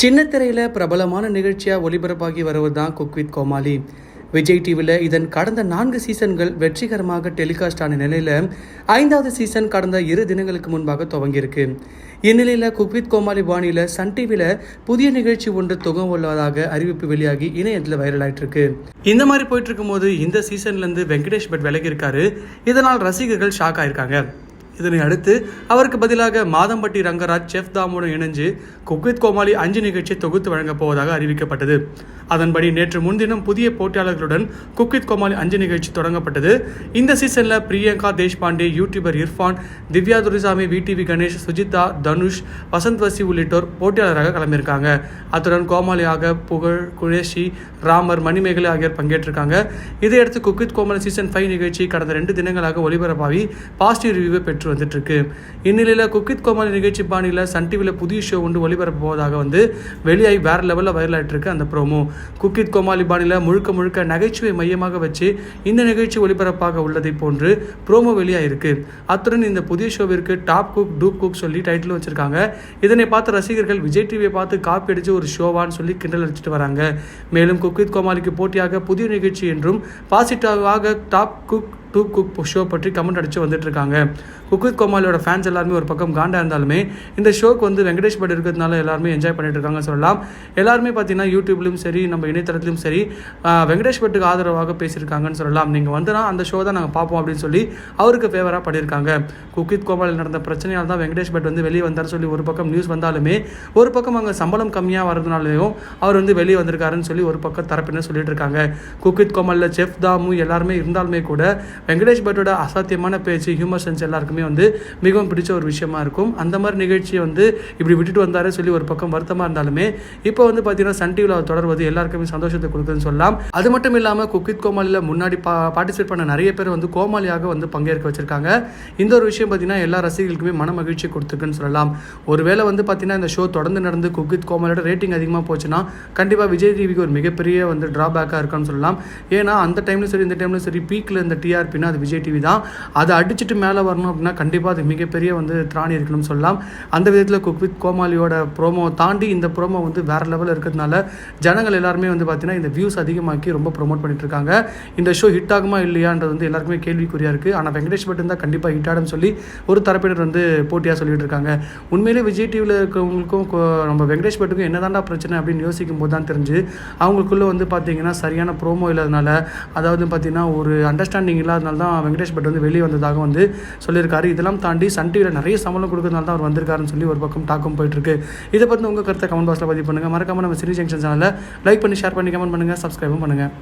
சின்னத்திரையில் பிரபலமான நிகழ்ச்சியாக ஒளிபரப்பாகி வருவது தான் குக் வித் கோமாளி. விஜய் டிவியில் இதன் கடந்த நான்கு சீசன்கள் வெற்றிகரமாக டெலிகாஸ்ட் ஆன நிலையில் ஐந்தாவது சீசன் கடந்த இரு தினங்களுக்கு முன்பாக துவங்கியிருக்கு. இந்நிலையில் குக் வித் கோமாளி பாணியில் சன் டிவியில் புதிய நிகழ்ச்சி ஒன்று துவங்க உள்ளதாக அறிவிப்பு வெளியாகி இணையத்தில் வைரல் இந்த மாதிரி போயிட்டு இருக்கும்போது இந்த சீசன்லேருந்து வெங்கடேஷ் பட் விலகி இருக்காரு இதனால் ரசிகர்கள் ஷாக் ஆயிருக்காங்க. இதனை அடுத்து அவருக்கு பதிலாக மாதம்பட்டி ரங்கராஜ் செஃப் தாமுடன் இணைஞ்சு குக்வித் கோமாளி அஞ்சு நிகழ்ச்சி தொகுத்து வழங்கப் போவதாக அறிவிக்கப்பட்டது. அதன்படி நேற்று முன்தினம் புதிய போட்டியாளர்களுடன் குக்வித் கோமாளி அஞ்சு நிகழ்ச்சி தொடங்கப்பட்டது. இந்த சீசனில் பிரியங்கா தேஷ்பாண்டே யூடியூபர் இர்ஃபான் திவ்யா துரைசாமி விடிவி கணேஷ் சுஜிதா தனுஷ் வசந்த் வசி உள்ளிட்டோர் போட்டியாளராக கிளம்பியிருக்காங்க அத்துடன் கோமாளியாக புகழ் குழேஷி ராமர் மணிமேகலை ஆகியோர் பங்கேற்றிருக்காங்க. இதையடுத்து குக்வித் கோமாளி சீசன் ஃபைவ் நிகழ்ச்சி கடந்த ரெண்டு தினங்களாக ஒளிபரப்பாகி பாசிட்டிவ் ரிவ்யூவை பெற்று வந்துட்டு இருக்கு இந்நிலையில் குக்கித் கோமாளி நிகழ்ச்சி பாணியில் சன் டிவியில் புதிய ஷோ ஒன்று ஒளிபரப்ப போவதாக வந்து வெளியாகி வேற லெவலில் வைரல் அந்த ப்ரோமோ. குக்கித் கோமாளி பாணியில் முழுக்க முழுக்க நகைச்சுவை மையமாக வச்சு இந்த நிகழ்ச்சி ஒளிபரப்பாக உள்ளதை போன்று ப்ரோமோ வெளியாயிருக்கு. அத்துடன் இந்த புதிய ஷோவிற்கு டாப் குக் டூப் குக் சொல்லி டைட்டில் வச்சிருக்காங்க. இதனை பார்த்த ரசிகர்கள் விஜய் டிவியை பார்த்து காப்பி அடித்து ஒரு ஷோவான்னு சொல்லி கிண்டல் அடிச்சிட்டு வராங்க. மேலும் குக்வித் கோமாளிக்கு போட்டியாக புதிய நிகழ்ச்சி என்றும் பாசிட்டிவாக top cook dupe cook show பற்றி கமெண்ட் அடித்து வந்துட்டு இருக்காங்க குக்வித் கோமாலியோட ஃபேன்ஸ் எல்லாருமே ஒரு பக்கம் காண்டா இருந்தாலுமே இந்த ஷோக்கு வந்து வெங்கடேஷ் பட் இருக்கிறதுனால எல்லாருமே என்ஜாய் பண்ணிட்டு இருக்காங்க சொல்லலாம். எல்லாருமே பார்த்தீங்கன்னா யூடியூப்லையும் சரி நம்ம இணையதளத்திலும் சரி வெங்கடேஷ் பட்டுக்கு ஆதரவாக பேசியிருக்காங்கன்னு சொல்லலாம். நீங்கள் வந்தனா அந்த ஷோ தான் நாங்கள் பார்ப்போம் அப்படின்னு சொல்லி அவருக்கு ஃபேவராக பண்ணியிருக்காங்க. குக்வித் கோமாளி நடந்த பிரச்சனையால் தான் வெங்கடேஷ் பட் வந்து வெளியே வந்தார் சொல்லி ஒரு பக்கம் நியூஸ் வந்தாலுமே ஒரு பக்கம் அங்கே சம்பளம் கம்மியாக வரதுனாலையும் அவர் வந்து வெளியே வந்திருக்காருன்னு சொல்லி ஒரு பக்கம் தரப்பினர் சொல்லிட்டு இருக்காங்க குக்வித் கோமாளில் செஃப் தாமு எல்லாருமே இருந்தாலுமே கூட வெங்கடேஷ் பட்டோட அசாத்தியமான பேச்சு ஹியூமர் சென்ஸ் எல்லாருக்குமே வந்து மிகவும் பிடிச்ச ஒரு விஷயமா இருக்கும். அந்த மாதிரி நிகழ்ச்சியை வந்து இப்படி விட்டுட்டு வந்தாரே சொல்லி ஒரு பக்கம் வருத்தமாக இருந்தாலுமே இப்போ வந்து பார்த்தீங்கன்னா சன் டிவியில் தொடர்வது எல்லாருக்குமே சந்தோஷத்தை கொடுக்குதுன்னு சொல்லலாம். அது மட்டும் இல்லாமல் குக்கித் கோமாளியில் முன்னாடி பா பார்ட்டிசிபேட் பண்ண நிறைய பேர் வந்து கோமாளியாக வந்து பங்கேற்க வச்சிருக்காங்க. இந்த ஒரு விஷயம் பார்த்தீங்கன்னா எல்லா ரசிகர்களுக்குமே மன மகிழ்ச்சி கொடுத்துருக்குன்னு சொல்லலாம். ஒருவேளை வந்து பார்த்தீங்கன்னா இந்த ஷோ தொடர்ந்து நடந்து குக்கித் கோமாளியோட ரேட்டிங் அதிகமாக போச்சுன்னா கண்டிப்பாக விஜய் டிவிக்கு ஒரு மிகப்பெரிய வந்து ட்ராபேக்காக இருக்குன்னு சொல்லலாம். ஏன்னா அந்த டைம்லையும் சரி இந்த டைம்லையும் சரி பீக்கில் இந்த அப்படின்னா அது விஜய் டிவி தான். அதை அடிச்சுட்டு மேலே வரணும் அப்படின்னா கண்டிப்பாக அது மிகப்பெரிய வந்து திராணி இருக்கணும்னு சொல்லலாம். அந்த விதத்தில் குக் வித் கோமாளியோட ப்ரோமோ தாண்டி இந்த ப்ரோமோ வந்து வேற லெவலில் இருக்கிறதுனால ஜனங்கள் எல்லாருமே வந்து பார்த்தீங்கன்னா இந்த வியூஸ் அதிகமாக்கி ரொம்ப ப்ரோமோட் பண்ணிட்டு இருக்காங்க. இந்த ஷோ ஹிட் ஆகுமா இல்லையான்றது வந்து எல்லாருக்குமே கேள்விக்குறியாக இருக்குது ஆனால் வெங்கடேஷ் பட் இருந்தால் கண்டிப்பாக ஹிட் ஆடும்னு சொல்லி ஒரு தரப்பினர் வந்து போட்டியாக சொல்லிட்டு இருக்காங்க. உண்மையிலே விஜய் டிவியில் இருக்கிறவங்களுக்கும் நம்ம வெங்கடேஷ் பட்டுக்கும் என்னதான்டா பிரச்சனை அப்படின்னு யோசிக்கும் போது தான் தெரிஞ்சு அவங்களுக்குள்ளே வந்து பார்த்தீங்கன்னா சரியான ப்ரோமோ இல்லாதனால அதாவது பார்த்தீங்கன்னா ஒரு அண்டர்ஸ்டாண்டிங் இல்லாதனால தான் வெங்கடேஷ் பட் வந்து வெளியே வந்ததாக வந்து சொல்லியிருக்காரு. இதெல்லாம் தாண்டி சன் டிவியில் நிறைய சம்பளம் கொடுக்கறதுனால தான் அவர் வந்திருக்காருன்னு சொல்லி ஒரு பக்கம் டாக்கும் போயிட்டுருக்கு இதை பற்றி உங்கள் கருத்தை கமெண்ட் பாக்ஸில் பதிவு பண்ணுங்கள் மறக்காம நம்ம சினி ஜங்ஷன் சேனலில் லைக் பண்ணி ஷேர் பண்ணி கமெண்ட் பண்ணுங்கள் சப்ஸ்கிரைபும் பண்ணுங்கள்